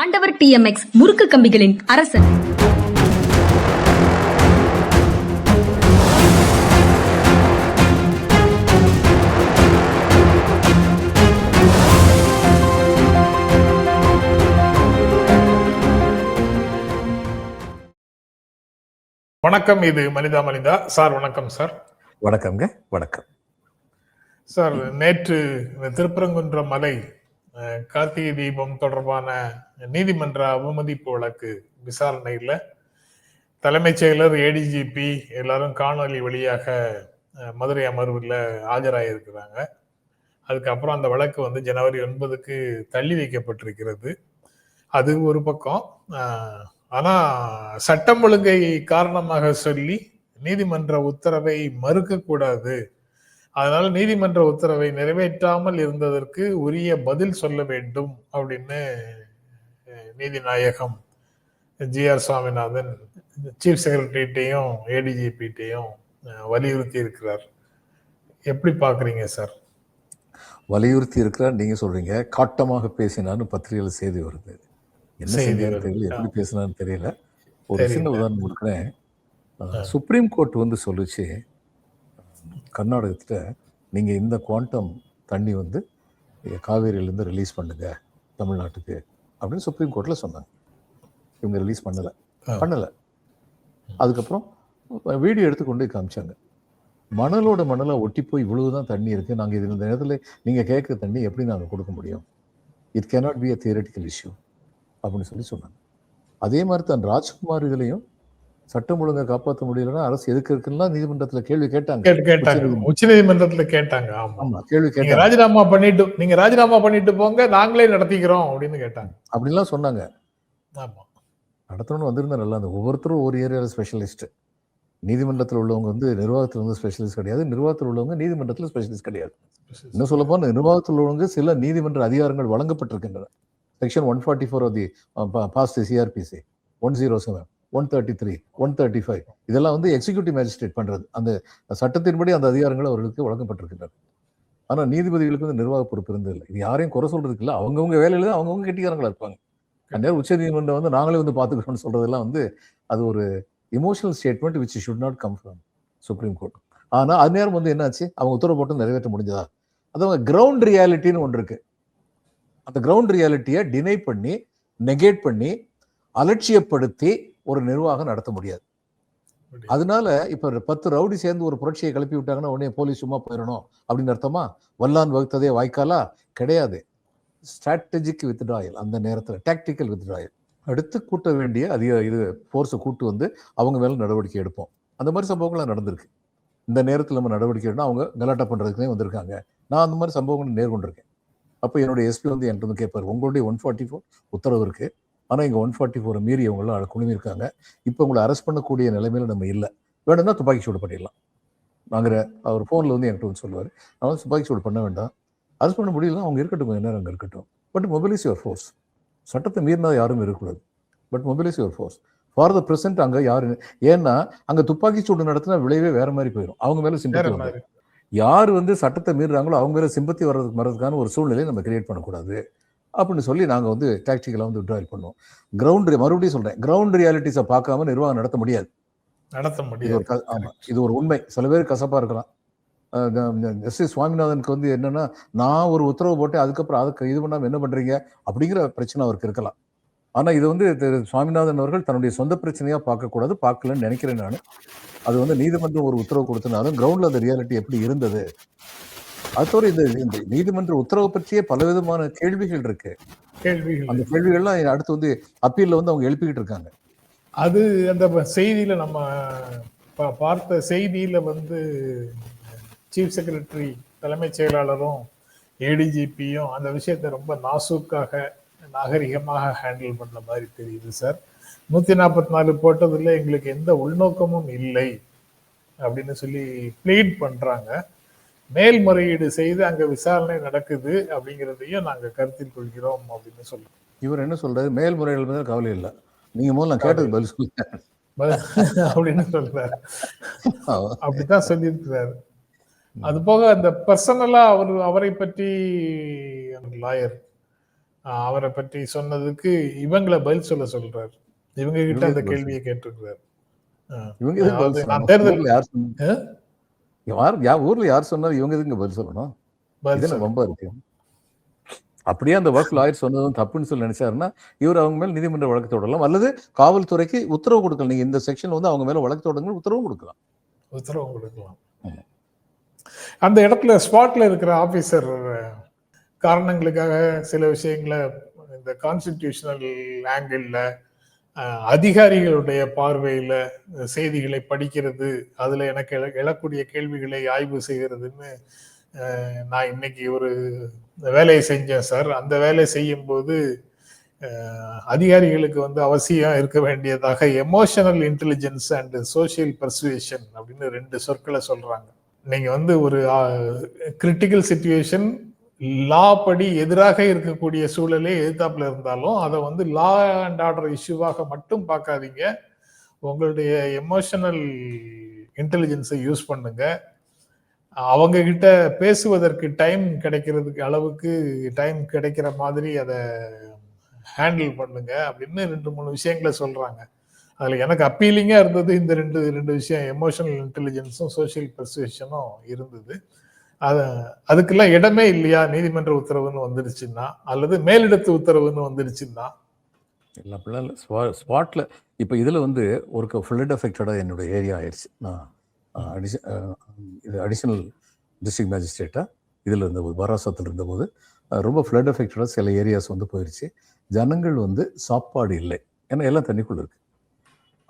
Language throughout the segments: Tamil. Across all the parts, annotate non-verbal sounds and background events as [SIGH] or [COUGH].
ஆண்டவர் டிஎம்எக்ஸ் முறுக்கு கம்பிகளின் அரசன். வணக்கம் இது மனிதா மனிதா. சார் வணக்கம் சார். வணக்கம்ங்க வணக்கம். சார் நேற்று திருப்பரங்குன்ற மலை கார்த்திகை தீபம் தொடர்பான நீதிமன்ற அவமதிப்பு வழக்கு விசாரணையில் தலைமைச் செயலர் ஏடிஜிபி எல்லாரும் காணொலி வழியாக மதுரை அமர்வில் ஆஜராகியிருக்கிறாங்க அதுக்கப்புறம் அந்த வழக்கு வந்து ஜனவரி ஒன்பதுக்கு தள்ளி வைக்கப்பட்டிருக்கிறது. அது ஒரு பக்கம். ஆனால் சட்டம் ஒழுங்கை காரணமாக சொல்லி நீதிமன்ற உத்தரவை மறுக்கக்கூடாது அதனால நீதிமன்ற உத்தரவை நிறைவேற்றாமல் இருந்ததற்கு உரிய பதில் சொல்ல வேண்டும் அப்படின்னு நீதிநாயகம் ஜி ஆர் சுவாமிநாதன் சீஃப் செக்ரட்டரிட்டையும் ஏடிஜிபிட்டையும் வலியுறுத்தி இருக்கிறார். எப்படி பாக்குறீங்க சார்? வலியுறுத்தி இருக்கிறார். நீங்க சொல்றீங்க. காட்டமாக பேசினான்னு பத்திரிகையில் செய்தி வருது. என்ன செய்தி செய்தி வருது. தெரியல. எப்படி பேசினான்னு தெரியல. ஒரு. சின்ன உதாரணம் கொடுக்குறேன். சுப்ரீம் கோர்ட் வந்து சொல்லுச்சு கர்நாடகத்துல நீங்க இந்த குவாண்டம் தண்ணி வந்து காவேரியிலேருந்து ரிலீஸ் பண்ணுங்க தமிழ்நாட்டுக்கு அப்படின்னு சுப்ரீம் கோர்ட்ல சொன்னாங்க. இவங்க ரிலீஸ் பண்ணல. பண்ணல. அதுக்கப்புறம் வீடியோ எடுத்து கொண்டு போய் காமிச்சாங்க. மணலோட மணலா ஒட்டி போய் இவ்வளவுதான் தண்ணி இருக்கு. நாங்க இது இந்த நேரத்துல நீங்க கேட்குற தண்ணி எப்படி நாங்க கொடுக்க முடியும்? It cannot be a theoretical issue அப்படின்னு சொல்லி சொன்னாங்க. அதே மாதிரி தான் ராஜ்குமார் இதுலயும் சட்டம் ஒழுங்கை காப்பாற்ற முடியலன்னா அரசு எதுக்கு இருக்குன்னா நீதிமன்றத்துல கேள்வி கேட்டாங்க. கேட்டு கேட்டாங்க. உச்ச நீதிமன்றத்துல கேட்டாங்க. ஆமா. கேள்வி கேட்டாங்க. ராஜினாமா பண்ணிட்டு நீங்க ராஜினாமா பண்ணிட்டு போங்க நாங்களே நடத்திக்கிறோம் அப்படின்னு கேட்டாங்க. அப்படின்லாம் சொன்னாங்க. ஆமா. நடத்தணும்னு வந்திருந்தா நல்லா இருந்தது ஒவ்வொருத்தரும் ஒரு ஏரியாவில் ஸ்பெஷலிஸ்ட் நீதிமன்றத்தில் உள்ளவங்க வந்து நிர்வாகத்தில் வந்து ஸ்பெஷலிஸ்ட் கிடையாது. நிர்வாகத்தில் உள்ளவங்க நீதிமன்றத்தில் ஸ்பெஷலிஸ்ட் கிடையாது. இன்னும் சொல்ல போனால் நிர்வாகத்தில் உள்ளவங்க சில நீதிமன்ற அதிகாரங்கள் வழங்கப்பட்டிருக்கின்றன. Section one forty four of the past CrPC one zero seven one thirty three one thirty five இதெல்லாம் வந்து எக்ஸிக்யூட்டிவ் மேஜிஸ்ட்ரேட் பண்ணுறது அந்த சட்டத்தின்படி அந்த அதிகாரங்கள் அவர்களுக்கு வழங்கப்பட்டிருக்கின்றன. ஆனால் நீதிபதிகளுக்கு வந்து நிர்வாக பொறுப்பு இருந்ததில்லை இது யாரையும் குறை சொல்றதுக்கு இல்லை. அவங்கவுங்க வேலையில தான் அவங்கவுங்க கெட்டிக்காரங்களா இருப்பாங்க. அந்நேரம் உச்ச நீதிமன்றம் வந்து நாங்களே வந்து பார்த்துக்கிறோம்னு சொல்றதெல்லாம் வந்து அது ஒரு emotional statement which should not come from Supreme Court ஆனால் அது நேரம் வந்து என்னாச்சு? அவங்க உத்தரவு போட்டு நிறைவேற்ற முடிஞ்சதா? அது அவங்க கிரவுண்ட் ரியாலிட்டின்னு ஒன்று இருக்கு. அந்த கிரவுண்ட் ரியாலிட்டியை டினை பண்ணி நெகேட் பண்ணி அலட்சியப்படுத்தி ஒரு நிர்வாகம் நடத்த முடியாது. அதனால இப்ப பத்து ரவுடி சேர்ந்து ஒரு புரட்சியை கிளப்பி விட்டாங்கன்னா உடனே போலீஸ் சும்மா போயிடணும் அப்படின்னு அர்த்தமா? வல்லான் வகுத்ததே வாய்க்காலா? கிடையாது. ஸ்ட்ராட்டஜிக் வித்ட்ராயல் அந்த நேரத்தில் டாக்டிக்கல் வித்ட்ராயல் அடுத்து கூட்ட வேண்டிய அதிக இது ஃபோர்ஸை கூட்டு வந்து அவங்க மேல நடவடிக்கை எடுப்போம். அந்த மாதிரி சம்பவங்கள்லாம் நடந்திருக்கு. இந்த நேரத்தில் நம்ம நடவடிக்கை எடுனா அவங்க கலாட்டா பண்றதுக்குனே வந்திருக்காங்க. நான் அந்த மாதிரி சம்பவங்கள் நேர்கொண்டிருக்கேன். அப்போ என்னுடைய எஸ்பி வந்து என்கிட்ட வந்து கேட்பார் உங்களுடைய ஒன் ஃபார்ட்டி ஃபோர் உத்தரவு இருக்கு. ஆனால் இங்கே ஒன் ஃபார்ட்டி ஃபோரை மீறி அவங்களாம் குழுமிருக்காங்க இப்போ உங்களை அரெஸ்ட் பண்ணக்கூடிய நிலைமையில நம்ம இல்லை. வேணும்னா துப்பாக்கி சூடு பண்ணிடலாம். நாங்கிற அவர் ஃபோனில் வந்து என்கிட்ட வந்து சொல்லுவார். வந்து துப்பாக்கி சூடு பண்ண வேண்டாம். அரெஸ்ட் பண்ண முடியல அவங்க இருக்கட்டும் கொஞ்ச நேரம் அங்கே இருக்கட்டும். பட் மொபிலைஸ் யுவர் ஃபோர்ஸ் சட்டத்தை மீறினா யாரும் இருக்கக்கூடாது. But mobilise your force for the present அங்கே யாரு ஏன்னா அங்கே துப்பாக்கி சூடு நடத்தினா விளைவே வேற மாதிரி போயிடும் அவங்க மேலே சிம்பத்தி வரும் யார் வந்து சட்டத்தை மீறுறாங்களோ அவங்க மேலே சிம்பத்தி வர்றதுக்கு வர்றதுக்கான ஒரு சூழ்நிலையை நம்ம கிரியேட் பண்ணக்கூடாது. அப்படின்னு சொல்லி நாங்கள் வந்து டாக்டிக்கலாக வந்து விட்ராயல் பண்ணுவோம் கிரவுண்ட் மறுபடியும் சொல்கிறேன் கிரவுண்ட் ரியாலிட்டிஸை பார்க்காம நிர்வாகம் நடத்த முடியாது. நடத்த முடியாது. ஒரு க- ஆமா. இது ஒரு உண்மை. சில பேர் கசப்பா இருக்கலாம். எஸ் எஸ் சுவாமிநாதனுக்கு வந்து என்னன்னா நான் ஒரு உத்தரவு போட்டேன் அதுக்கப்புறம் அதுக்கு இது பண்ணாம என்ன பண்றீங்க? அப்படிங்கிற பிரச்சனை அவருக்கு இருக்கலாம். ஆனா இது வந்து திரு சுவாமிநாதன் அவர்கள் தன்னுடைய சொந்த பிரச்சனையா பார்க்கக்கூடாது பார்க்கலன்னு நினைக்கிறேன் நான். அது வந்து நீதிமன்றம் ஒரு உத்தரவு கொடுத்தனாலும் கிரவுண்ட்ல அந்த ரியாலிட்டி எப்படி இருந்தது? அது தவிர இந்த இந்த நீதிமன்ற உத்தரவு பற்றியே பலவிதமான கேள்விகள் இருக்கு. கேள்விகள் அந்த கேள்விகள்லாம் அடுத்து வந்து அப்பீல்ல வந்து அவங்க எழுப்பிக்கிட்டு இருக்காங்க. அது அந்த செய்தியில நம்ம பார்த்த செய்தியில வந்து சீஃப் செக்ரட்டரி தலைமைச் செயலாளரும் ஏடிஜிபியும் அந்த விஷயத்தை ரொம்ப நாசூக்காக நாகரிகமாக ஹேண்டில் பண்ண மாதிரி தெரியுது சார். நூத்தி நாற்பத்தி நாலு போட்டதுல எங்களுக்கு எந்த உள்நோக்கமும் இல்லை அப்படின்னு சொல்லி ப்ளீட் பண்றாங்க. மேல்முறையீடு செய்து அங்க விசாரணை நடக்குது அப்படிங்கிறதையும் நாங்க கருத்தில் கொள்கிறோம் அப்படின்னு சொல்றோம். இவர் என்ன சொல்றாரு? மேல்முறைகள் மேல கவலை இல்லை. நீங்க முதல்ல நான் கேட்டது பதில் சொல்லுங்க. [LAUGHS] அப்படின்னு சொல்றாரு. [LAUGHS] அப்படித்தான் சொல்லியிருக்கிறாரு. அது போக அந்த பர்சனலா அவர் அவரை பற்றி லாயர் அவரை பற்றி சொன்னதுக்கு இவங்களை பதில் சொல்ல சொல்றாரு. இவங்க கிட்ட அந்த கேள்வியை கேட்டிருக்கிறாரு. தேர்தல் யார்? யார் ஊர்ல யார் சொன்னாலும் இவங்க எதுக்கு பதில் சொல்லணும்? பதில் இது சொல்ல. ரொம்ப இருக்கு அப்படியே அந்த ஒர்க் லாயர் சொன்னதும் தப்புன்னு சொல்லி நினைச்சாருன்னா இவர் அவங்க மேல நீதிமன்ற வழக்கு தொடரலாம். அல்லது காவல்துறைக்கு உத்தரவு கொடுக்கலாம். நீங்க இந்த செக்ஷன் வந்து அவங்க மேல வழக்கு தொடங்க உத்தரவும் கொடுக்கலாம். உத்தரவு கொடுக்கலாம். அந்த இடத்துல ஸ்பாட்ல இருக்கிற ஆபீசர் காரணங்களுக்காக சில விஷயங்களை இந்த கான்ஸ்டிடியூஷனல் ஆங்கிள் அதிகாரிகளுடைய பார்வையில செய்திகளை படிக்கிறது அதுல எனக்கு எழ- எழக்கூடிய கேள்விகளை ஆய்வு செய்கிறதுன்னு நான் இன்னைக்கு ஒரு வேலையை செஞ்சேன் சார். அந்த வேலை செய்யும் போது அதிகாரிகளுக்கு வந்து அவசியம் இருக்க வேண்டியதாக emotional intelligence and social persuasion அப்படின்னு ரெண்டு சொற்களை சொல்றாங்க. நீங்க வந்து ஒரு கிரிட்டிக்கல் சுச்சுவேஷன் லா படி எதிராக இருக்கக்கூடிய சூழலே எதிர்த்தாப்புல இருந்தாலும் அதை வந்து லா அண்ட் ஆர்டர் இஷ்யூவாக மட்டும் பார்க்காதீங்க. உங்களுடைய எமோஷனல் இன்டெலிஜென்ஸை யூஸ் பண்ணுங்க. அவங்க கிட்ட பேசுவதற்கு டைம் கிடைக்கிறதுக்கு அளவுக்கு டைம் கிடைக்கிற மாதிரி அதை ஹேண்டில் பண்ணுங்க அப்படின்னு ரெண்டு மூணு விஷயங்களை சொல்றாங்க. அதில் எனக்கு அப்பீலிங்காக இருந்தது இந்த ரெண்டு ரெண்டு விஷயம் எமோஷனல் இன்டெலிஜென்ஸும் சோஷியல் பர்சுவேஷனும் இருந்தது. அது அதுக்கெல்லாம் இடமே இல்லையா? நீதிமன்ற உத்தரவுன்னு வந்துருச்சுன்னா அல்லது மேலிடத்து உத்தரவுன்னு வந்துருச்சுன்னா? இல்லை அப்படிலாம் இல்லை. ஸ்பா ஸ்பாட்டில் இப்போ இதில் வந்து ஒரு ஃப்ளட் அஃபெக்டடாக என்னோட ஏரியா ஆயிடுச்சு. நான் அடிஷ இது அடிஷனல் டிஸ்ட்ரிக்ட் மேஜிஸ்ட்ரேட்டாக இதில் இருந்தபோது வராசத்தில் இருந்தபோது ரொம்ப ஃப்ளட் அஃபெக்டடாக சில ஏரியாஸ் வந்து போயிடுச்சு ஜனங்கள் வந்து சாப்பாடு இல்லை. ஏன்னா எல்லாம் தண்ணிக்குள்ளே இருக்குது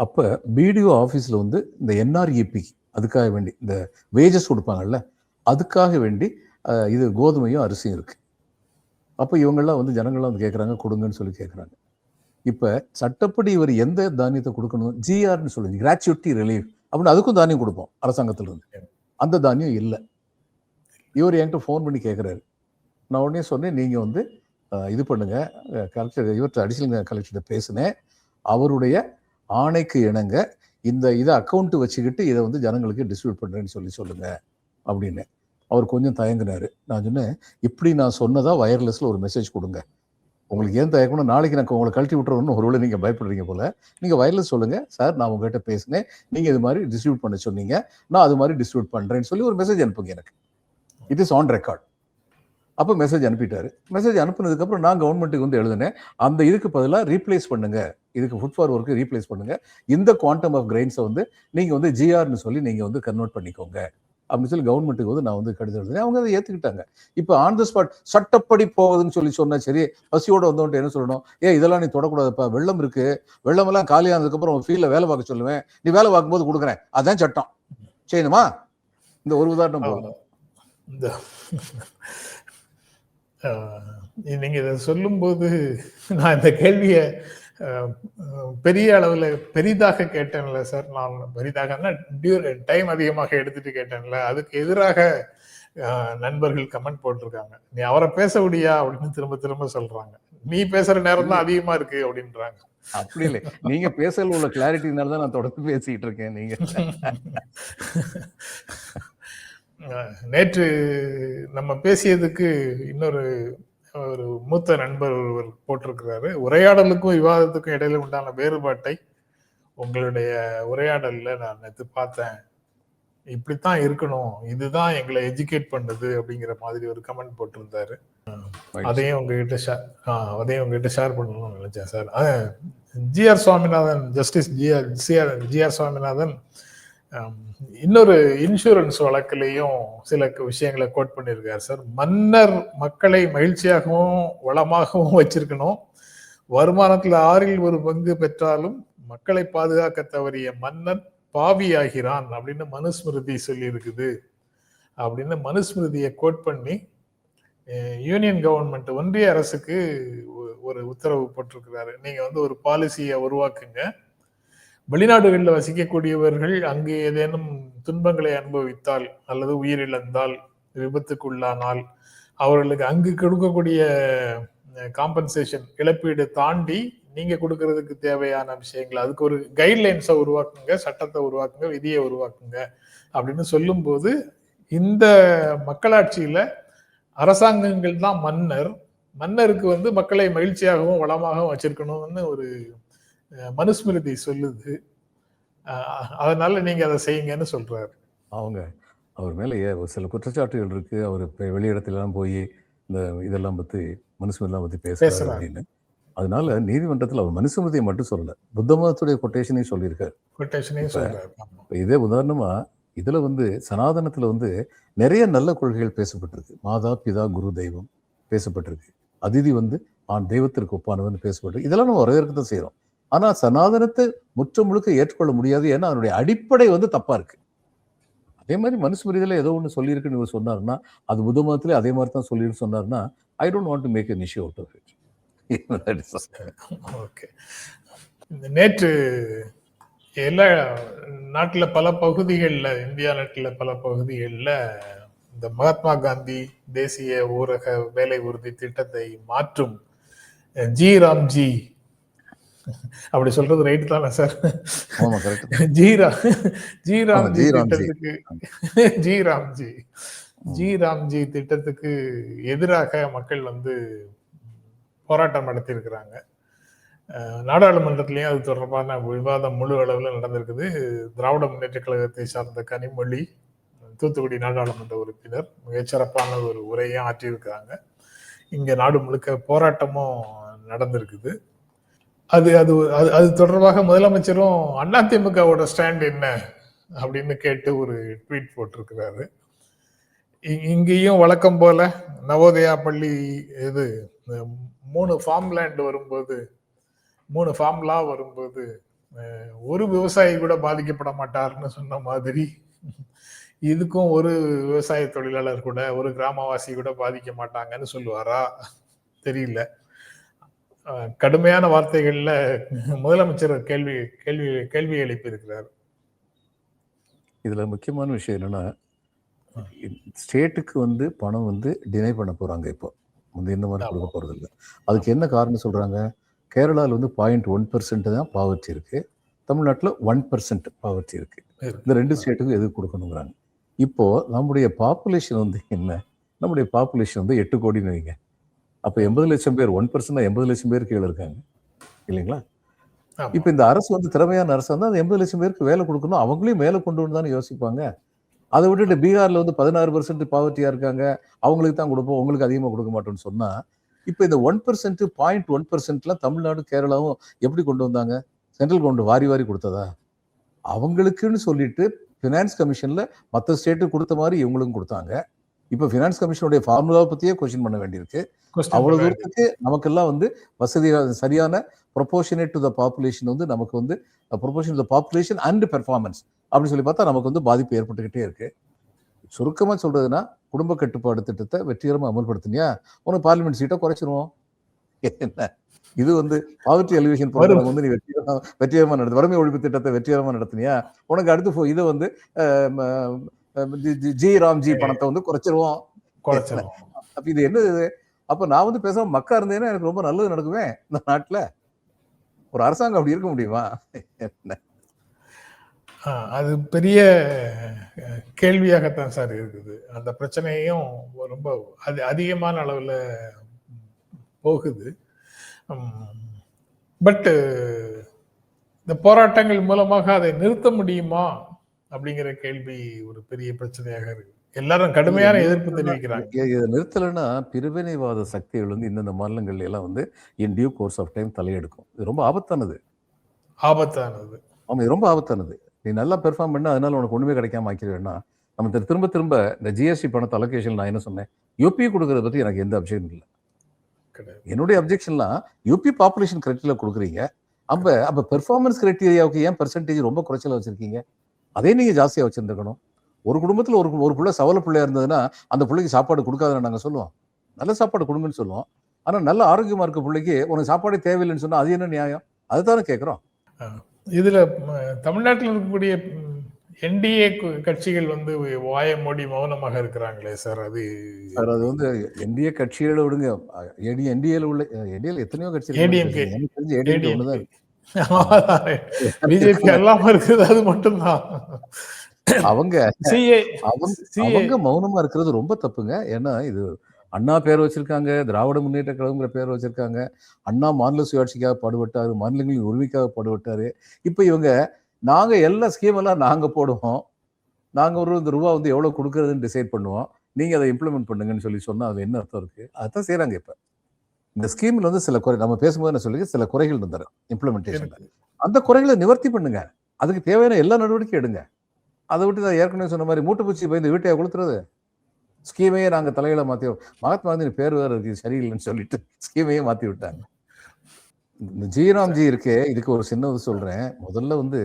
அப்போ பிடிஓ ஆஃபீஸில் வந்து இந்த என்ஆர்இபி அதுக்காக வேண்டி இந்த வேஜஸ் கொடுப்பாங்கல்ல அதுக்காக வேண்டி இது கோதுமையும் அரிசியும் இருக்குது அப்போ இவங்கெல்லாம் வந்து ஜனங்கள்லாம் வந்து கேட்குறாங்க கொடுங்கன்னு சொல்லி கேட்குறாங்க இப்போ சட்டப்படி இவர் எந்த தானியத்தை கொடுக்கணும்? ஜிஆர்னு சொல்லுங்க கிராச்சுவிட்டி ரிலீஃப் அப்படின்னு அதுக்கும் தானியம் கொடுப்போம் அரசாங்கத்திலிருந்து. அந்த தானியம் இல்லை. இவர் என்கிட்ட ஃபோன் பண்ணி கேட்குறாரு நான் உடனே சொன்னேன் நீங்கள் வந்து இது பண்ணுங்கள் கலெக்டர் இவர்கிட்ட அடிஷனல் கலெக்டர்கிட்ட பேசினேன். அவருடைய ஆணைக்கு இணங்க இந்த இதை அக்கௌண்ட்டு வச்சுக்கிட்டு இதை வந்து ஜனங்களுக்கு டிஸ்ட்ரிபியூட் பண்ணுறேன்னு சொல்லி சொல்லுங்கள் அப்படின்னு. அவர் கொஞ்சம் தயங்கினார். நான் சொன்னேன் இப்படி நான் சொன்னதாக வயர்லெஸில் ஒரு மெசேஜ் கொடுங்க. உங்களுக்கு ஏன் தயக்கணும் நாளைக்கு நான் உங்களை கழட்டி விட்டுறோம்னு ஒருவேளை நீங்கள் பயப்படுறீங்க போல. நீங்கள் வயர்லெஸ் சொல்லுங்கள் சார் நான் உங்ககிட்ட பேசினேன். நீங்கள் இது மாதிரி டிஸ்ட்ரிபியூட் பண்ண சொன்னீங்க. நான் அது மாதிரி டிஸ்ட்ரிபியூட் பண்ணுறேன்னு சொல்லி ஒரு மெசேஜ் அனுப்புங்க எனக்கு. இட் இஸ் ஆன் ரெக்கார்ட் அப்போ மெசேஜ் அனுப்பிட்டார். மெசேஜ் அனுப்புனதுக்கப்புறம் நான் கவர்மெண்ட்டுக்கு வந்து எழுதினேன் அந்த இதுக்கு பதிலாக ரீப்ளேஸ் பண்ணுங்கள் இதுக்கு ஃபுட் ஃபார் ஒர்க்கு ரீப்ளேஸ் பண்ணுங்கள் இந்த குவாண்டம் ஆஃப் கிரெயின்ஸை வந்து நீங்கள் வந்து ஜிஆர்னு சொல்லி நீங்கள் வந்து கன்வெர்ட் பண்ணிக்கோங்க. அப்படின்னு சொல்லி கவர்மெண்ட்டுக்கு வந்து நான் வந்து கடிதம் எழுதினேன் அவங்க அதை ஏற்றுக்கிட்டாங்க இப்போ ஆன் த ஸ்பாட் சட்டப்படி போகுதுன்னு சொல்லி சொன்னால் சரி பசியோட வந்தவன்ட்டு என்ன சொல்லணும்? ஏ இதெல்லாம் நீ தொடக்கூடாதுப்பா. வெள்ளம் இருக்கு. வெள்ளமெல்லாம் காலியானதுக்கப்புறம் ஃபீல்டில் வேலை பார்க்க சொல்லுவேன். நீ வேலை பார்க்கும்போது கொடுக்குறேன். அதுதான் சட்டம். செய்யணுமா? இந்த ஒரு உதாரணம் போதும். இந்த நீங்கள் இதை சொல்லும்போது நான் இந்த கேள்வியை பெரிய அளவுல பெரிதாக கேட்டேன்ல சார். நான் பெரிதாக டைம் அதிகமாக எடுத்துட்டு கேட்டேன்ல. அதுக்கு எதிராக நண்பர்கள் கமெண்ட் போட்டிருக்காங்க. நீ அவரை பேச விடியா அப்படின்னு திரும்ப திரும்ப சொல்றாங்க. நீ பேசுற நேரம் தான் அதிகமா இருக்கு அப்படின்றாங்க. அப்படி இல்லை. நீங்க பேசல உள்ள கிளாரிட்டினால தான் நான் தொடர்ந்து பேசிட்டு இருக்கேன் நீங்க. நேற்று நம்ம பேசியதுக்கு இன்னொரு ஒரு மூத்த நண்பர் ஒருவர் போட்டிருக்கிறாரு. உரையாடலுக்கும் விவாதத்துக்கும் இடையில உண்டான வேறுபாட்டை உங்களுடைய உரையாடல்ல நான் நேற்று பார்த்தேன். இப்படித்தான் இருக்கணும். இதுதான் எங்களை எஜுகேட் பண்ணுது அப்படிங்கிற மாதிரி ஒரு கமெண்ட் போட்டிருந்தாரு. அதையும் உங்ககிட்ட ஷேர் அதையும் உங்ககிட்ட ஷேர் பண்ணணும்னு நினைச்சேன் sir GR Swaminathan justice GR GR GR Swaminathan இன்னொரு இன்சூரன்ஸ் வழக்கிலையும் சில விஷயங்களை கோட் பண்ணியிருக்காரு சார் மன்னர் மக்களை மகிழ்ச்சியாகவும் வளமாகவும் வச்சிருக்கணும். வருமானத்தில் ஆறில் ஒரு பங்கு பெற்றாலும் மக்களை பாதுகாக்க தவறிய மன்னன் பாவியாகிறான் அப்படின்னு மனுஸ்மிருதி சொல்லியிருக்குது. அப்படின்னு மனுஸ்மிருதியை கோட் பண்ணி யூனியன் கவர்மெண்ட் ஒன்றிய அரசுக்கு ஒ- ஒரு உத்தரவு போட்டிருக்கிறாரு. நீங்கள் வந்து ஒரு பாலிசியை உருவாக்குங்க. வெளிநாடுகளில் வசிக்கக்கூடியவர்கள் அங்கு ஏதேனும் துன்பங்களை அனுபவித்தால் அல்லது உயிரிழந்தால் விபத்துக்குள்ளானால் அவர்களுக்கு அங்கு கொடுக்கக்கூடிய காம்பன்சேஷன் இழப்பீடு தாண்டி நீங்க கொடுக்கறதுக்கு தேவையான விஷயங்கள் அதுக்கு ஒரு கைட்லைன்ஸை உருவாக்குங்க சட்டத்தை உருவாக்குங்க விதியை உருவாக்குங்க அப்படின்னு சொல்லும்போது இந்த மக்களாட்சியில அரசாங்கங்கள் தான் மன்னர். மன்னருக்கு வந்து மக்களை மகிழ்ச்சியாகவும் வளமாகவும் வச்சிருக்கணும்னு ஒரு மனுஸ்மிருதி சொல்லுது. அதனால நீங்க அதை செய்யுங்கன்னு சொல்றாரு. அவங்க அவர் மேலே சில குற்றச்சாட்டுகள் இருக்கு. அவர் இப்ப வெளியிடத்துலலாம் போய் இந்த இதெல்லாம் பற்றி மனுஷமெல்லாம் பற்றி பேசுறாரு. அப்படின்னு. அதனால நீதிமன்றத்தில் அவர் மனுஸ்மிருதியை மட்டும் சொல்லல. புத்த மதத்துடைய கொட்டேஷனையும் சொல்லியிருக்காரு. கொட்டேஷனையும் இதே உதாரணமா இதுல வந்து சனாதனத்துல வந்து நிறைய நல்ல கொள்கைகள் பேசப்பட்டிருக்கு. மாதா பிதா குரு தெய்வம் பேசப்பட்டிருக்கு. அதிதி வந்து ஆண் தெய்வத்திற்கு ஒப்பானவன் பேசப்பட்டிருக்கு. இதெல்லாம் நம்ம வரவேற்க தான் செய்யறோம் ஆனா சனாதனத்தை முற்ற முழுக்க ஏற்றுக்கொள்ள முடியாது ஏன்னா அதனுடைய அடிப்படை வந்து தப்பா இருக்கு. அதே மாதிரி மனுஸ்மிருதியில ஏதோ ஒன்று சொல்லியிருக்குன்னு இவர் சொன்னாருன்னா அது புத மதத்திலே அதே மாதிரி தான் சொல்லியிருக்கு சொன்னார்னா I don't want to make an out of it okay. இந்த நேற்று எல்லா நாட்டில் பல பகுதிகளில் இந்தியா நாட்டில் பல பகுதிகளில் இந்த மகாத்மா காந்தி தேசிய ஊரக வேலை உறுதி திட்டத்தை மாற்றும் ஜி ராம்ஜி அப்படி சொல்றது ரைட் தானே சார் கரெக்ட் ஜி ராம்ஜி. திட்டத்துக்கு ஜி. ராம்ஜி ஜி ராம்ஜி திட்டத்துக்கு எதிராக மக்கள் வந்து போராட்டம் நடத்தியிருக்கிறாங்க. நாடாளுமன்றத்திலையும் அது தொடர்பான விவாதம் முழு அளவில் நடந்திருக்குது. திராவிட முன்னேற்ற கழகத்தை சார்ந்த கனிமொழி தூத்துக்குடி நாடாளுமன்ற உறுப்பினர் மிகச்சிறப்பான ஒரு உரையும் ஆற்றியிருக்கிறாங்க. இங்க நாடு முழுக்க போராட்டமும் நடந்திருக்குது. அது அது அது அது தொடர்பாக முதலமைச்சரும் அதிமுகவோட ஸ்டாண்ட் என்ன அப்படின்னு கேட்டு ஒரு ட்வீட் போட்டிருக்கிறாரு. இ- இங்கேயும் வழக்கம் போல நவோதயா பள்ளி இது மூணு ஃபார்ம் லேண்ட் வரும்போது மூணு ஃபார்ம்லா வரும்போது ஒரு விவசாயி கூட பாதிக்கப்பட மாட்டார்னு சொன்ன மாதிரி இதுக்கும் ஒரு விவசாய தொழிலாளர் கூட ஒரு கிராமவாசி கூட பாதிக்க மாட்டாங்கன்னு சொல்லுவாரா? தெரியல. கடுமையான வார்த்தைகள்ல முதலமைச்சர் கேள்வி கேள்வி கேள்வி எழுப்பியிருக்கிறார். இதுல முக்கியமான விஷயம் என்னன்னா ஸ்டேட்டுக்கு வந்து பணம் வந்து டினை பண்ண போறாங்க இப்போ. வந்து இந்த மாதிரி கொடுக்க போறது இல்லை. அதுக்கு என்ன காரணம் சொல்றாங்க? கேரளாவில் வந்து பாயிண்ட் ஒன் பர்சன்ட் தான் பாவர்ட்டி இருக்கு. தமிழ்நாட்டில் ஒன் பர்சன்ட் பாவர்ட்டி இருக்கு. இந்த ரெண்டு ஸ்டேட்டுக்கும் எது கொடுக்கணுங்கிறாங்க. இப்போ நம்முடைய பாப்புலேஷன் வந்து என்ன? நம்முடைய பாப்புலேஷன் வந்து எட்டு கோடின்னு வைங்க. அப்போ எண்பது லட்சம் பேர் ஒன் பர்சன்ட் எண்பது லட்சம் பேர் கீழே இருக்காங்க. இல்லைங்களா. இப்போ இந்த அரசு வந்து திறமையான அரசு வந்து அந்த எண்பது லட்சம் பேருக்கு வேலை கொடுக்கணும். அவங்களையும் மேலே கொண்டு வந்து தானே யோசிப்பாங்க. அதை விட்டுட்டு பீகார்ல வந்து பதினாறு பர்சன்ட் பாவர்ட்டியா இருக்காங்க. அவங்களுக்கு தான் கொடுப்போம். உங்களுக்கு அதிகமாக கொடுக்க மாட்டோம்னு சொன்னா இப்போ இந்த ஒன் பர்சன்ட் பாயிண்ட் ஒன் பர்சன்ட்லாம் தமிழ்நாடு கேரளாவும் எப்படி கொண்டு வந்தாங்க? சென்ட்ரல் கவர்மெண்ட் வாரி வாரி கொடுத்ததா? அவங்களுக்குன்னு சொல்லிட்டு ஃபினான்ஸ் கமிஷன்ல மற்ற ஸ்டேட்டுக்கு கொடுத்த மாதிரி இவங்களுக்கும் கொடுத்தாங்க. இப்போ ஃபினான்ஸ் கமிஷனுடைய ஃபார்முலாவை பத்தியே கொஸ்டின் பண்ண வேண்டியிருக்கு. அவ்வளவு. தூரத்துக்கு நமக்கெல்லாம் வந்து வசதி சரியான ப்ரொபோர்ஷனேட் டு த பாப்புலேஷன் வந்து நமக்கு வந்து proportion the population and performance அப்படின்னு சொல்லி பார்த்தா நமக்கு வந்து பாதிப்பு ஏற்பட்டுக்கிட்டே இருக்கு. சுருக்கமா சொல்றதுன்னா குடும்ப கட்டுப்பாடு திட்டத்தை வெற்றிகரமா அமல்படுத்தினியா? உனக்கு பார்லிமெண்ட் சீட்டை குறைச்சிருவோம். என்ன? இது வந்து பாவர்ட்டி எலிவேஷன் ப்ரோக்ராம் வந்து நீ வெற்றிகரமா வெற்றிகரமா நடத்து வறுமை ஒழிப்பு திட்டத்தை வெற்றிகரமா நடத்தினியா? உனக்கு அடுத்து இதை வந்து ஜி- ராம்ஜி பணத்தை வந்து குறைச்சிருவோம். குறைச்சிரும். அப்ப இது என்ன இது அப்ப நான் வந்து பேசாம மக்கா இருந்தேன்னா எனக்கு ரொம்ப நல்லது நடக்குமே இந்த நாட்டுல? ஒரு அரசாங்கம் அப்படி இருக்க முடியுமா? அது பெரிய கேள்வியாகத்தான் சார் இருக்குது. அந்த பிரச்சனையும் ரொம்ப அது அதிகமான அளவில் போகுது. பட்டு இந்த போராட்டங்கள் மூலமாக அதை நிறுத்த முடியுமா? அப்படிங்கிற கேள்வி ஒரு பெரிய பிரச்சனையாக இருக்கு. எல்லாரும் கடுமையான எதிர்ப்பு தெரிவிக்கிறாங்க. இதை நிறுத்தலைன்னா பிரிவினைவாத சக்திகள் வந்து இந்தந்த மாநிலங்கள்ல எல்லாம் வந்து in due course of time தலையெடுக்கும். இது ரொம்ப ஆபத்தானது. ஆபத்தானது. ஆமா இது ரொம்ப ஆபத்தானது. நீ நல்லா பெர்ஃபார்ம் பண்ணா அதனால உனக்கு ஒண்ணுமே கிடைக்காம ஆக்கிட வேண்டாம் நம்ம திரு- திரும்ப திரும்ப இந்த ஜிஎஸ்டி பணத்தை அலோகேஷன் நான் என்ன சொன்னேன்? யூபி கொடுக்கறத பத்தி எனக்கு எந்த அப்ஜெக்ஷன் இல்லை. என்னுடைய அப்ஜெக்ஷன்லாம் யூபி பாப்புலேஷன் கிரைட்டீரியா கொடுக்குறீங்க. அப்ப அப்ப பெர்ஃபார்மன்ஸ் கிரைட்டீரியாவுக்கு ஏன் பெர்சன்டேஜ் ரொம்ப குறைச்சலா வச்சிருக்கீங்க? அதே நீங்க ஜாஸ்தியா வச்சிருந்துக்கணும் ஒரு குடும்பத்துல ஒரு ஒரு பிள்ளை சவல பிள்ளையா இருந்ததுன்னா அந்த பிள்ளைக்கு சாப்பாடு கொடுக்காதுன்னு நாங்க சொல்லுவோம். நல்ல சாப்பாடு கொடுங்கன்னு சொல்லுவோம். ஆனா நல்ல ஆரோக்கியமா இருக்க பிள்ளைக்கு உனக்கு சாப்பாடே தேவையில்லைன்னு சொன்னா அது என்ன நியாயம்? அதுதானே கேட்குறோம். இதுல தமிழ்நாட்டில் இருக்கக்கூடிய என்டிஏ கட்சிகள் வந்து வாய மூடி மௌனமாக இருக்கிறாங்களே சார் அது சார் அது வந்து என்டிஏ கட்சிகளை விடுங்க. என்டிஏல உள்ள என்டிஏல எத்தனையோ கட்சி இருக்கு. ADMK. எனக்கு தெரிஞ்சு ஏடிஎம்கே ஒண்ணுதான் இருக்கு. பிஜேபி எல்லாம் இருக்குது அது மட்டும்தான். அவங்க அவங்க மௌனமா இருக்கிறது ரொம்ப தப்புங்க. ஏன்னா இது அண்ணா பேர் வச்சிருக்காங்க திராவிட முன்னேற்ற கழகங்கிற பேர் வச்சிருக்காங்க. அண்ணா மாநில சுயாட்சிக்காக பாடுபட்டாரு மாநிலங்களின் உரிமைக்காக பாடுபட்டாரு. இப்போ இவங்க நாங்க எல்லா ஸ்கீம் எல்லாம் நாங்க போடுவோம். நாங்க ஒரு இந்த ரூபா வந்து எவ்வளவு கொடுக்கறதுன்னு டிசைட் பண்ணுவோம். நீங்க அதை இம்ப்ளிமெண்ட் பண்ணுங்கன்னு சொல்லி சொன்னா அது என்ன அர்த்தம் இருக்கு? அதான் செய்றாங்க இப்ப. இந்த ஸ்கீம்ல வந்து சில குறை நம்ம பேசும்போது என்ன சொல்லி சில குறைகள் இருந்தாரு இம்ப்ளிமெண்டேஷன்ல. அந்த குறைகளை நிவர்த்தி பண்ணுங்க. அதுக்கு தேவையான எல்லா நடவடிக்கையும் எடுங்க. அதை விட்டு நான் ஏற்கனவே சொன்ன மாதிரி மூட்டைப்பூச்சி பயந்து வீட்டையை கொளுத்துறது. ஸ்கீமையே நாங்க தலையில மாத்தி மகாத்மா காந்தி பேர் வேற இருக்கு சரியில்லைன்னு சொல்லிட்டு ஸ்கீமையே மாத்தி விட்டாங்க. இந்த ஜீராம்ஜி இருக்கே இதுக்கு ஒரு சின்னது சொல்றேன். முதல்ல வந்து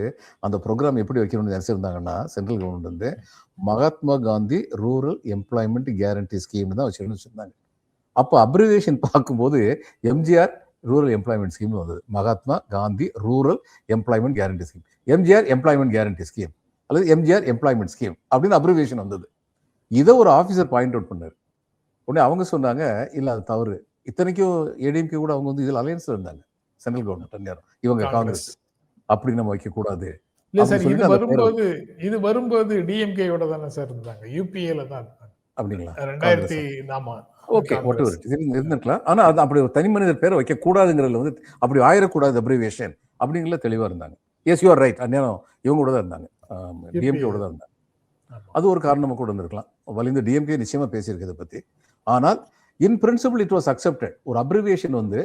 அந்த ப்ரோக்ராம் எப்படி வைக்கணும்னு நினைச்சிருந்தாங்கன்னா சென்ட்ரல் கவர்மெண்ட் வந்து Mahatma Gandhi rural employment guarantee ஸ்கீம்னு தான் வச்சுக்கணும்னு வச்சிருந்தாங்க. அப்போ அப்ரிவேஷன் பார்க்கும்போது எம்ஜிஆர் ரூரல் எம்ப்ளாய்மெண்ட் ஸ்கீம் வந்தது. Mahatma Gandhi rural employment guarantee scheme MGR employment guarantee scheme அல்லது எம்ஜிஆர் எம்ப்ளாய்மெண்ட் ஸ்கீம் அப்படின்னு அப்ரிவேஷன் வந்தது. இதை ஒரு ஆஃபீஸர் பாயிண்ட் அவுட் பண்ணார். உடனே அவங்க சொன்னாங்க இல்ல அது தவறு. இத்தனைக்கும் ஏடிஎம்கே கூட அவங்க வந்து இதில் அலையன்ஸ்ல இருந்தாங்க. சென்ட்ரல் கவர்மெண்ட் நேரம் இவங்க காங்கிரஸ். அப்படி நம்ம வைக்க கூடாது இல்ல சார் இது வரும்போது இது வரும்போது டிஎம்கேயோட தானே சார் இருந்தாங்க. யூபிஏல தான் இருந்தாங்க. அப்படிங்களா? ரெண்டாயிரத்தி ஆமா ஓகே. ஒட்டு இருந்துக்கலாம் ஆனா அது அப்படி ஒரு தனி மனிதர் பேரை வைக்க கூடாதுங்கிறதுல வந்து அப்படி ஆயிடக்கூடாது அப்ரிவேஷன் அப்படிங்கிறதுல தெளிவா இருந்தாங்க. எஸ் யூஆர் ரைட் அந்நேரம் இவங்க கூட தான் இருந்தாங்க. டிஎம்கே கூட தான் இருந்தாங்க. அது ஒரு காரணமா கூட இருந்திருக்கலாம். வலிந்து டிஎம்கே நிச்சயமா பேசியிருக்கு இதை பத்தி. ஆனால் in principle it was accepted ஒரு அப்ரிவேஷன் வந்து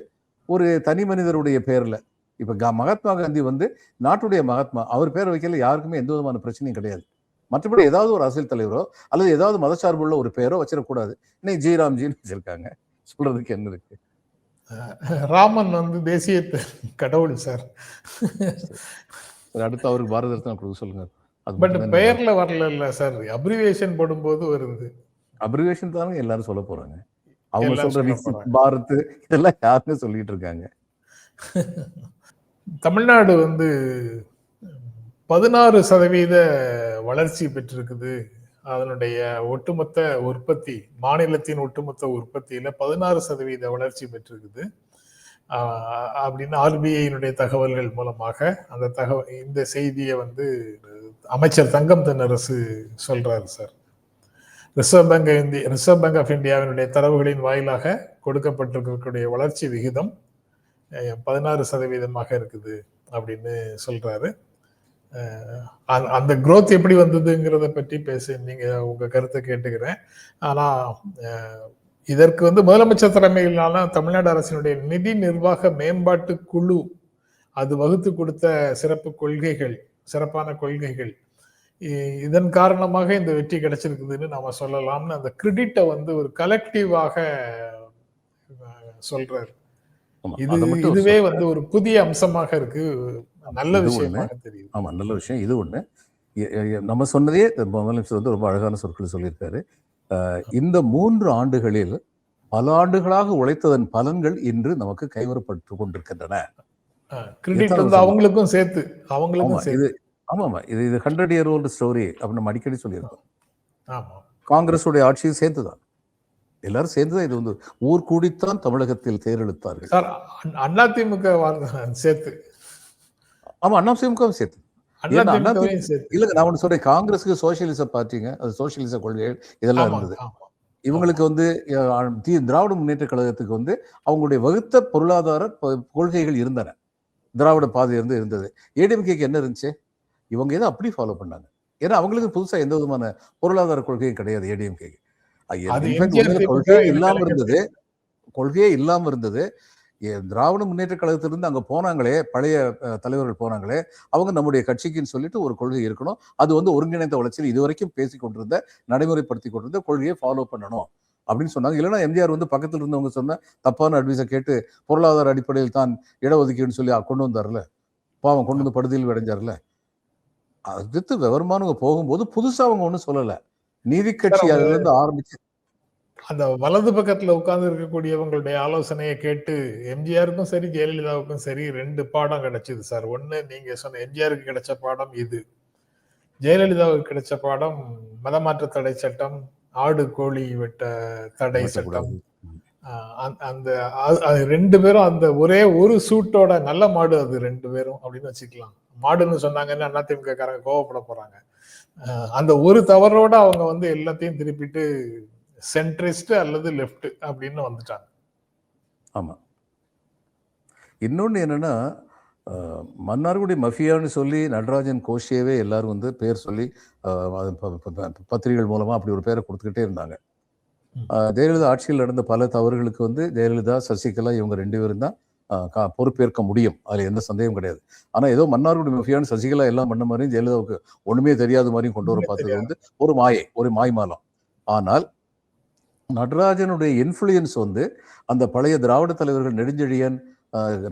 ஒரு தனி மனிதருடைய பேர்ல இப்ப மகாத்மா காந்தி வந்து நாட்டுடைய மகாத்மா அவர் பேரை வைக்கல யாருக்குமே எந்த விதமான பிரச்சனையும் கிடையாது. மற்றபடி ஏதாவது ஒரு அரசியல் தலைவரோ அல்லது ஏதாவது மதச்சார்புள்ள ஒரு பேரோ வச்சிடக்கூடாது இன்னைக்கு ஜெயராம்ஜின்னு வச்சிருக்காங்க. சொல்றதுக்கு என்ன இருக்கு? ராமன் வந்து தேசிய கடவுள் சார். அடுத்து அவருக்கு பாரத ரத்னா கொடுக்க சொல்லுங்க. பட் பெயர்ல வரல இல்ல சார். அப்ரிவேஷன் போடும்போது வருது. அப்ரிவேஷன் தானே எல்லாரும் சொல்ல போறாங்க. அவங்க சொல்ற. பாரத் இதெல்லாம் யாருமே சொல்லிட்டு இருக்காங்க? தமிழ்நாடு வந்து பதினாறு சதவீத வளர்ச்சி பெற்றிருக்குது. அதனுடைய ஒட்டுமொத்த உற்பத்தி மாநிலத்தின் ஒட்டுமொத்த உற்பத்தியில பதினாறு சதவீத வளர்ச்சி பெற்றிருக்குது. அப்படின்னு ஆர்பிஐனுடைய தகவல்கள் மூலமாக அந்த தகவல் இந்த செய்தியை வந்து அமைச்சர் தங்கம் தென்னரசு சொல்றாரு சார். ரிசர்வ் பேங்க் இந்திய ரிசர்வ் பேங்க் ஆஃப் இந்தியாவினுடைய தரவுகளின் வாயிலாக கொடுக்கப்பட்டிருக்கக்கூடிய வளர்ச்சி விகிதம் பதினாறு சதவீதமாக இருக்குது அப்படின்னு சொல்றாரு. அந்த- growth எப்படி வந்ததுங்கிறத பற்றி பேச நீங்க உங்க கருத்தை கேட்டுக்கிறேன். ஆனா இதற்கு வந்து முதலமைச்சர் தலைமையிலான தமிழ்நாடு அரசினுடைய நிதி நிர்வாக மேம்பாட்டு குழு அது வகுத்து கொடுத்த சிறப்பு கொள்கைகள் சிறப்பான கொள்கைகள். இதன் காரணமாக இந்த வெற்றி கிடைச்சிருக்குதுன்னு நாம சொல்லலாம்னு அந்த கிரெடிட்டை வந்து ஒரு கலெக்டிவாக சொல்றாரு. இது இதுவே. வந்து ஒரு புதிய அம்சமாக இருக்கு. நல்ல இது விஷயமாக தெரியுது. ஆமா நல்ல விஷயம். இது ஒண்ணு. நம்ம சொன்னதே முதலமைச்சர் வந்து ரொம்ப அழகான சொற்கள் சொல்லியிருக்காரு. இந்த மூன்று ஆண்டுகளில் பல ஆண்டுகளாக உழைத்ததன் பலன்கள் இன்று நமக்கு கைவரப்பட்டு கொண்டிருக்கின்றன? அவங்களுக்கும் சேர்த்து அவங்களுக்கும் இது ஆமா ஆமா இது இது ஹண்ட்ரட் இயர் ஓல்டு ஸ்டோரி அப்படின்னு நம்ம அடிக்கடி சொல்லியிருக்கோம். காங்கிரஸுடைய ஆட்சியும் சேர்ந்துதான் எல்லாரும் சேர்ந்துதான் இது வந்து ஊர் கூடித்தான் தமிழகத்தில் தேர்தெடுத்தார்கள் சார் அண்ணா திமுக சேர்த்து. ஆமா அண்ணா திமுகவும் சேர்த்து. இல்லங்க நான் ஒன்று சொல்றேன். காங்கிரஸுக்கு சோசியலிச பார்ட்டிங்க அது சோசியலிச கொள்கைகள் இதெல்லாம் இருந்தது. இவங்களுக்கு வந்து திராவிட முன்னேற்ற கழகத்துக்கு வந்து அவங்களுடைய வகுத்த பொருளாதார கொள்கைகள் இருந்தன. திராவிட பாதை இருந்து இருந்தது. ஏடிஎம்கேக்கு என்ன இருந்துச்சு? இவங்க எதை அப்படி ஃபாலோ பண்ணாங்க. ஏன்னா அவங்களுக்கு புதுசா எந்த விதமான பொருளாதார கொள்கையும் கிடையாது ஏடிஎம்கேக்கு. கொள்கையே இல்லாம இருந்தது. கொள்கையே இல்லாம இருந்தது. திராவிட முன்னேற்ற கழகத்திலிருந்து அங்க போனாங்களே பழைய தலைவர்கள் போனாங்களே அவங்க நம்முடைய கட்சிக்குன்னு சொல்லிட்டு ஒரு கொள்கை இருக்கணும். அது வந்து ஒருங்கிணைந்த வளர்ச்சியில் இதுவரைக்கும் பேசி கொண்டிருந்த நடைமுறைப்படுத்தி கொண்டிருந்த கொள்கையை ஃபாலோ பண்ணணும் அப்படின்னு சொன்னாங்க. இல்லைன்னா எம்ஜிஆர் வந்து பக்கத்துல இருந்தவங்க சொன்ன தப்பான அட்வைஸை கேட்டு பொருளாதார அடிப்படையில் தான் இடஒதுக்கீடுன்னு சொல்லி கொண்டு வந்தார்ல. பாவம் கொண்டு வந்து படுதியில் அடைஞ்சார்ல. அடுத்து விவரமானவங்க போகும்போது புதுசா அவங்க ஒண்ணும் சொல்லல. நீதி கட்சி அவங்க- அதுல இருந்து ஆரம்பிச்சு அந்த வலது பக்கத்துல உட்கார்ந்து இருக்கக்கூடியவங்களுடைய ஆலோசனையை கேட்டு எம்ஜிஆருக்கும் சரி ஜெயலலிதாவுக்கும் சரி ரெண்டு பாடம் கிடைச்சது சார். ஒண்ணு நீங்க சொன்ன எம்ஜிஆருக்கு கிடைச்ச பாடம் இது. ஜெயலலிதாவுக்கு கிடைச்ச பாடம் மதமாற்ற தடை சட்டம் ஆடு கோழி வெட்ட தடை சட்டம். அந்த- அந்த அது- ரெண்டு பேரும் அந்த ஒரே ஒரு சூட்டோட நல்ல மாடு அது ரெண்டு பேரும் அப்படின்னு வச்சுக்கலாம். மாடுன்னு சொன்னாங்கன்னா அதிமுக காரங்க கோவப்பட போறாங்க. அந்த ஒரு தவறோட அவங்க வந்து எல்லாத்தையும் திருப்பிட்டு சென்ட்ரிஸ்ட் அல்லது லெஃப்ட் அப்படின்னு வந்துட்டாங்க. ஆமா. இன்னொன்று என்னன்னா மன்னார்குடி மஃபியான்னு சொல்லி நடராஜன் கோஷியவே எல்லாரும் வந்து பேர் சொல்லி பத்திரிகைகள் மூலமா அப்படி ஒரு பேரை கொடுத்துக்கிட்டே இருந்தாங்க. ஜெயலலிதா ஆட்சியில் நடந்த பல தவறுகளுக்கு வந்து ஜெயலலிதா சசிகலா இவங்க ரெண்டு பேரும் தான் பொறுப்பேற்க முடியும். அதுல எந்த சந்தேகம் கிடையாது. ஆனா ஏதோ மன்னார்குடி மஃபியான்னு சசிகலா எல்லாம் பண்ண மாதிரியும் ஜெயலலிதாவுக்கு ஒண்ணுமே தெரியாத மாதிரியும் கொண்டு வர பார்த்தது. வந்து ஒரு மாயை ஒரு மாய்மாலம். ஆனால் நடராஜனுடைய இன்ஃப்ளூயன்ஸ் வந்து அந்த பழைய திராவிட தலைவர்கள் நெடுஞ்செழியன்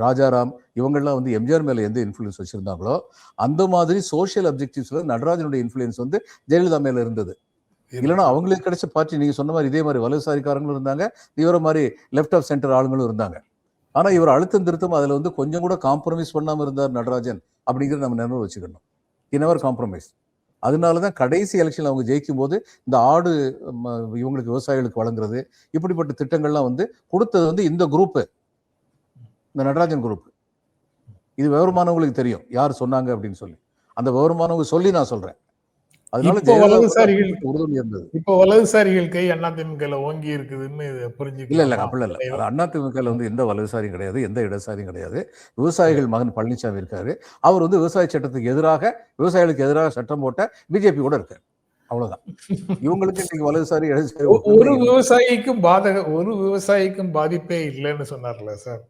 ராஜாராம் இவங்கெல்லாம் வந்து எம்ஜிஆர் மேல எந்த இன்ஃப்ளூயன்ஸ் வச்சிருந்தாங்களோ அந்த மாதிரி சோஷியல் அப்ஜெக்டிவ்ஸ்ல நடராஜனுடைய இன்ஃப்ளூயன்ஸ் வந்து ஜெயலலிதா மேல இருந்தது. இல்லைன்னா அவங்களுக்கு கிடைச்ச பார்ட்டி நீங்க சொன்ன மாதிரி இதே மாதிரி வலதுசாரிக்காரங்களும் இருந்தாங்க இவர மாதிரி லெஃப்ட் ஆஃப் சென்டர் ஆளுங்களும் இருந்தாங்க. ஆனா இவர் அழுத்தம் திருத்தம் அதுல வந்து கொஞ்சம் கூட காம்ப்ரமைஸ் பண்ணாம இருந்தார் நடராஜன் அப்படிங்கிறத நம்ம நினைவு வச்சுக்கணும். இனவர் காம்ப்ரமைஸ் அதனால தான் கடைசி எலெக்ஷனில் அவங்க ஜெயிக்கும் போது இந்த ஆடு ம, இவங்களுக்கு விவசாயிகளுக்கு வழங்குறது இப்படிப்பட்ட திட்டங்கள்லாம் வந்து கொடுத்தது வந்து இந்த குரூப்பு இந்த நடராஜன் குரூப் இது விவரமானவங்களுக்கு தெரியும். யார் சொன்னாங்க அப்படின்னு சொல்லி. அந்த விவரமானவங்க சொல்லி நான் சொல்கிறேன் அதனால வலதுசாரிகள் வந்து உறுதுணை இருந்தது இப்போ வலதுசாரிகள் கை அதிமுக ஓங்கி இருக்குதுன்னு இல்ல இல்ல புரிஞ்சுக்கலாம் அப்படி இல்ல. வந்து எந்த வலதுசாரியும் கிடையாது எந்த இடதுசாரியும் கிடையாது. விவசாயிகள் மகன் பழனிசாமி இருக்காரு. அவர் வந்து விவசாய சட்டத்துக்கு எதிராக விவசாயிகளுக்கு எதிராக சட்டம் போட்ட பிஜேபி கூட இருக்காரு. அவ்வளவுதான். இவங்களுக்கு இன்னைக்கு வலதுசாரி இடதுசாரி ஒரு விவசாயிக்கும் பாதக ஒரு விவசாயிக்கும் பாதிப்பே இல்லைன்னு சொன்னார்ல சார்.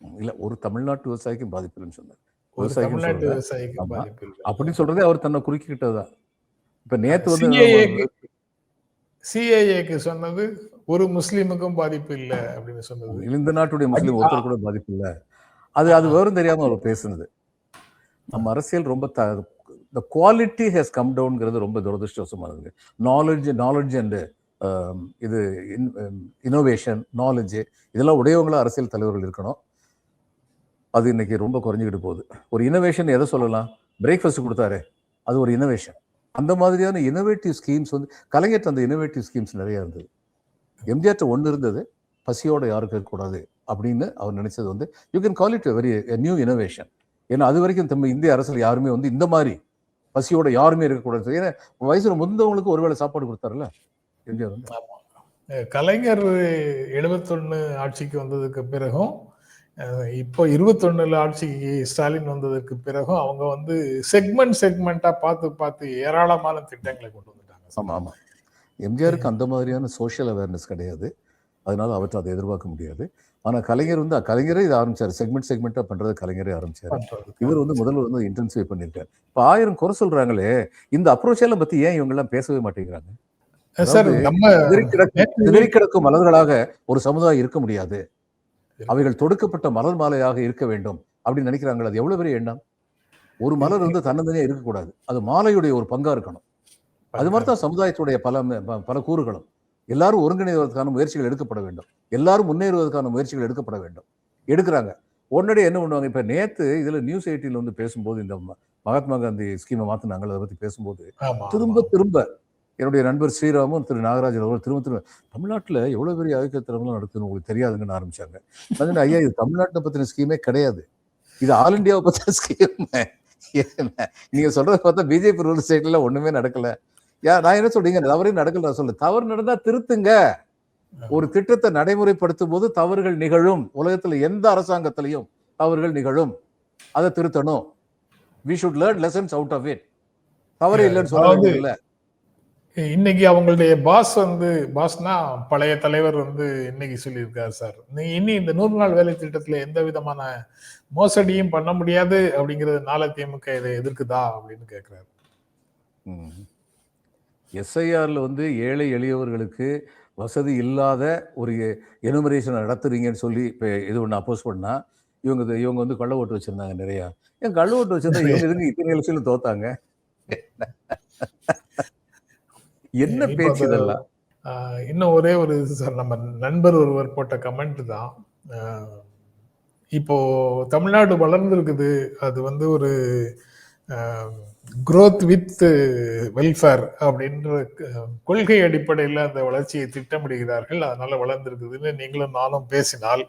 இல்ல ஒரு தமிழ்நாட்டு விவசாயிக்கும் பாதிப்பு இல்லைன்னு சொன்னார். விவசாயிக்கும் இல்லை. அப்படின்னு சொல்றதே அவர் தன்னை குறுக்கிக்கிட்டதுதான். இப்ப நேத்து வந்து சிஏஏக்கு சொன்னது ஒரு முஸ்லீமுக்கும் பாதிப்பு இல்லை அப்படின்னு சொன்னது. இந்த நாட்டுடைய முஸ்லீம் ஒருத்தர் கூட பாதிப்பு இல்ல. அது அது விவரம் தெரியாம அவர் பேசுனது. நம்ம அரசியல் ரொம்ப த குவாலிட்டி ஹேஸ் கம் டவுன்ங்கிறது ரொம்ப துரதிருஷ்டவசமானது நாலேஜ் நாலேஜ் அண்ட் இது இனோவேஷன் நாலேஜ் இதெல்லாம் உடையவங்களா அரசியல் தலைவர்கள் இருக்கணும். அது இன்னைக்கு ரொம்ப குறைஞ்சிக்கிட்டு போகுது. ஒரு இனோவேஷன் எதை சொல்லலாம்? பிரேக்ஃபாஸ்ட் கொடுத்தாரு அது ஒரு இனோவேஷன் அந்த மாதிரியான இனோவேட்டிவ் ஸ்கீம்ஸ் வந்து கலைஞர் அந்த இனோவேட்டிவ் ஸ்கீம்ஸ் நிறைய இருந்தது. எம்ஜிஆர்ட்ட ஒன்று இருந்தது பசியோட யாருக்கு இருக்கக்கூடாது அப்படின்னு அவர் நினைச்சது வந்து you can call it very new innovation ஏன்னா அது வரைக்கும் நம்ம இந்திய அரசில் யாருமே வந்து இந்த மாதிரி பசியோட யாருமே இருக்கக்கூடாது. ஏன்னா வயசுல முந்தவங்களுக்கு ஒருவேளை சாப்பாடு கொடுத்தாருல்ல எம்ஜிஆர் வந்து. கலைஞர் எழுபத்தொன்னு ஆட்சிக்கு வந்ததுக்கு பிறகும் இப்போ இருபத்தொன்னுல ஆட்சிக்கு ஸ்டாலின் வந்ததுக்கு பிறகும் அவங்க வந்து செக்மெண்ட் செக்மெண்டா பார்த்து பார்த்து ஏராளமான திட்டங்களை கொண்டு வந்துட்டாங்க. ஆமா ஆமா. எம்ஜிஆருக்கு அந்த மாதிரியான சோஷியல் அவேர்னஸ் கிடையாது. அதனால அவற்றை அதை எதிர்பார்க்க முடியாது. ஆனா கலைஞர் வந்து கலைஞரே இதை ஆரம்பிச்சாரு. செக்மெண்ட் செக்மெண்டா பண்றது கலைஞரே ஆரம்பிச்சாரு. இவர் வந்து முதல்ல வந்து இன்டென்சிஃபை பண்ணியிருக்காரு. இப்போ ஆயிரம் குறை சொல்றாங்களே இந்த அப்ரோச் எல்லாம் பத்தி ஏன் இவங்க எல்லாம் பேசவே மாட்டேங்கிறாங்க? சார் நம்ம கிடக்கும் மலர்களாக ஒரு சமுதாயம் இருக்க முடியாது. அவைகள் தொடுக்கப்பட்ட மலர் மாலையாக இருக்க வேண்டும் அப்படின்னு நினைக்கிறாங்களா அது எவ்வளவு பெரிய எண்ணம்? ஒரு மலர் வந்து தன்னந்தனியா இருக்கக்கூடாது. அது மாலையுடைய ஒரு பங்கா இருக்கணும். அது மாதிரி தான் சமுதாயத்துடைய பல பல கூறுகளும். எல்லாரும் ஒருங்கிணைவதற்கான முயற்சிகள் எடுக்கப்பட வேண்டும். எல்லாரும் முன்னேறுவதற்கான முயற்சிகள் எடுக்கப்பட வேண்டும். எடுக்கிறாங்க. உடனடியே என்ன பண்ணுவாங்க? இப்ப நேத்து இதுல நியூஸ் எயிட்டில வந்து பேசும்போது இந்த மகாத்மா காந்தி ஸ்கீமை மாத்தினாங்க. அதை பத்தி பேசும்போது திரும்ப. திரும்ப என்னுடைய நண்பர் ஸ்ரீராமும் திரு நாகராஜன் அவர்கள் திரும்ப திரும்ப தமிழ்நாட்டுல எவ்வளவு பெரிய ஐக்கியத்திரம்லாம் நடக்குதுன்னு உங்களுக்கு தெரியாதுங்கன்னு ஆரம்பிச்சாங்க. சொன்னேன், ஐயா இது தமிழ்நாட்டை பத்தின ஸ்கீமே கிடையாது. இது ஆல் இந்தியாவை பத்தின ஸ்கீம் நீங்க சொல்றத பார்த்தா பிஜேபி ரூல் ஸ்டேட்ல ஒண்ணுமே நடக்கல. யா நான் என்ன சொல்றீங்க? தவறே நடக்கல நான் சொல்ல தவறு நடந்தா திருத்துங்க. ஒரு திட்டத்தை நடைமுறைப்படுத்தும் போது தவறுகள் நிகழும். உலகத்துல எந்த அரசாங்கத்திலையும் தவறுகள் நிகழும். அதை திருத்தணும். We should learn lessons out of it தவறு இல்லைன்னு சொல்ல இன்னைக்கு அவங்களுடைய பாஸ் வந்து பாஸ்னா பழைய தலைவர் வந்து இன்னைக்கு சொல்லியிருக்காரு சார். நீ இனி இந்த நூறு நாள் வேலை திட்டத்துல எந்த விதமான மோசடியும் பண்ண முடியாது அப்படிங்கறதுனால திமுக இதை எதிர்க்குதா அப்படின்னு கேக்குறாரு. எஸ்ஐஆர்ல வந்து ஏழை எளியவர்களுக்கு வசதி இல்லாத ஒரு எனுமரேஷன் நடத்துறீங்கன்னு சொல்லி இப்போ இது ஒன்று அப்போஸ் பண்ணா இவங்க இவங்க வந்து கள்ள ஓட்டு வச்சிருந்தாங்க நிறையா. ஏன் கள்ள ஓட்டு வச்சிருந்தா இவங்க இத்தனை எலெக்ஷன்ல தோத்தாங்க? என்ன பேச்சு இதெல்லாம்? இன்னும் ஒரே ஒரு சார் நம்ம நண்பர் ஒருவர் போட்ட கமெண்ட் தான். இப்போ தமிழ்நாடு வளர்ந்துருக்குது. அது வந்து ஒரு growth வித் வெல்ஃபேர் அப்படின்ற கொள்கை அடிப்படையில் அந்த வளர்ச்சியை திட்டமிடுகிறார்கள். அதனால வளர்ந்துருக்குதுன்னு நீங்களும் நானும் பேசினால்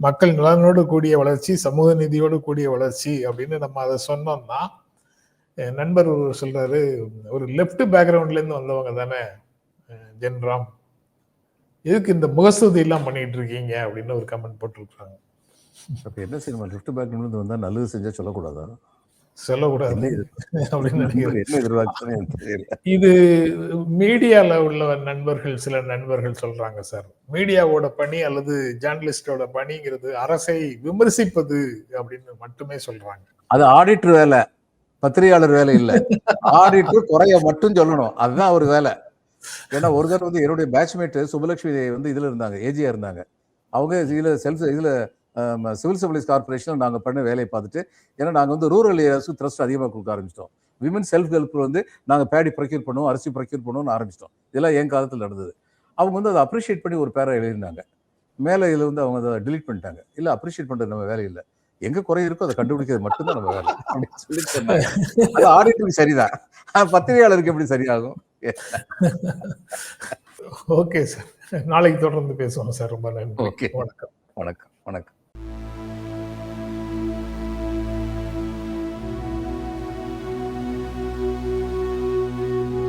மக்கள் நலனோடு கூடிய வளர்ச்சி சமூக நீதியோடு கூடிய வளர்ச்சி அப்படின்னு நம்ம அதை சொன்னோம்னா நண்பர் ஒருவர் சொல்றாரு ஒரு லெஃப்ட் பேக்ரவுண்ட்ல இருந்து வந்தவங்க தானே ஜென்ராம் எதுக்கு இந்த முகஸ்துதி எல்லாம் பண்ணிட்டு இருக்கீங்க? அப்படின்னு ஒரு கமெண்ட் போட்டிருக்காங்க அப்ப என்ன செய்யணும் லெஃப்ட் பேக் இருந்து வந்தா நல்லது செஞ்சா சொல்லக்கூடாதா? சொல்லக்கூடாது? அப்படின்னு நினைக்கிறேன். இது மீடியால உள்ள நண்பர்கள் சில நண்பர்கள் சொல்றாங்க சார். மீடியாவோட பணி அல்லது ஜேர்னலிஸ்டோட பணிங்கிறது அரசை விமர்சிப்பது அப்படின்னு மட்டுமே சொல்றாங்க. அது ஆடிட்டர் வேலை. பத்திரிகையாளர் வேலை இல்ல. ஆடிட்டு குறைய மட்டும் சொல்லணும். அதுதான் அவர் வேலை. ஏன்னா ஒரு தடவை வந்து என்னுடைய பேட்ச்மேட் சுபலட்சுமி வந்து இதுல இருந்தாங்க ஏஜியா இருந்தாங்க. அவங்க இதுல செல்ஃப் இதுல சிவில் சப்ளைஸ் கார்பரேஷன் நாங்க பண்ண வேலையை பார்த்துட்டு ஏன்னா நாங்க வந்து ரூரல் ஏரியாஸ்க்கு த்ரஸ்ட் அதிகமாக கொடுக்க ஆரம்பிச்சிட்டோம். விமன் செல்ஃப் ஹெல்ப் வந்து நாங்க பேடி ப்ரொக்யூர் பண்ணுவோம் அரிசி ப்ரொக்யூர் பண்ணுவோம்னு ஆரம்பிச்சிட்டோம். இதெல்லாம் என் காலத்தில் நடந்தது. அவங்க வந்து அதை அப்ரிஷியேட் பண்ணி ஒரு பேரை எழுதியிருந்தாங்க. மேலே இதில் வந்து அவங்க அதை டிலீட் பண்ணிட்டாங்க. இல்லை அப்ரிஷியேட் பண்ணுறது நம்ம வேலை இல்லை. எங்க குறை இருக்கோ அதை கண்டுபிடிக்கிறது மட்டும்தான் நம்ம வேலை. அப்படின்னு சொல்லி சொன்னாங்க அது ஆடிட்டருக்கு சரிதான். பத்திரிகையாளருக்கு எப்படி சரியாகும்? Okay sir. நாளைக்கு தொடர்ந்து பேசுவோம் சார். ரொம்ப நன்றி. Okay. வணக்கம். வணக்கம். வணக்கம்.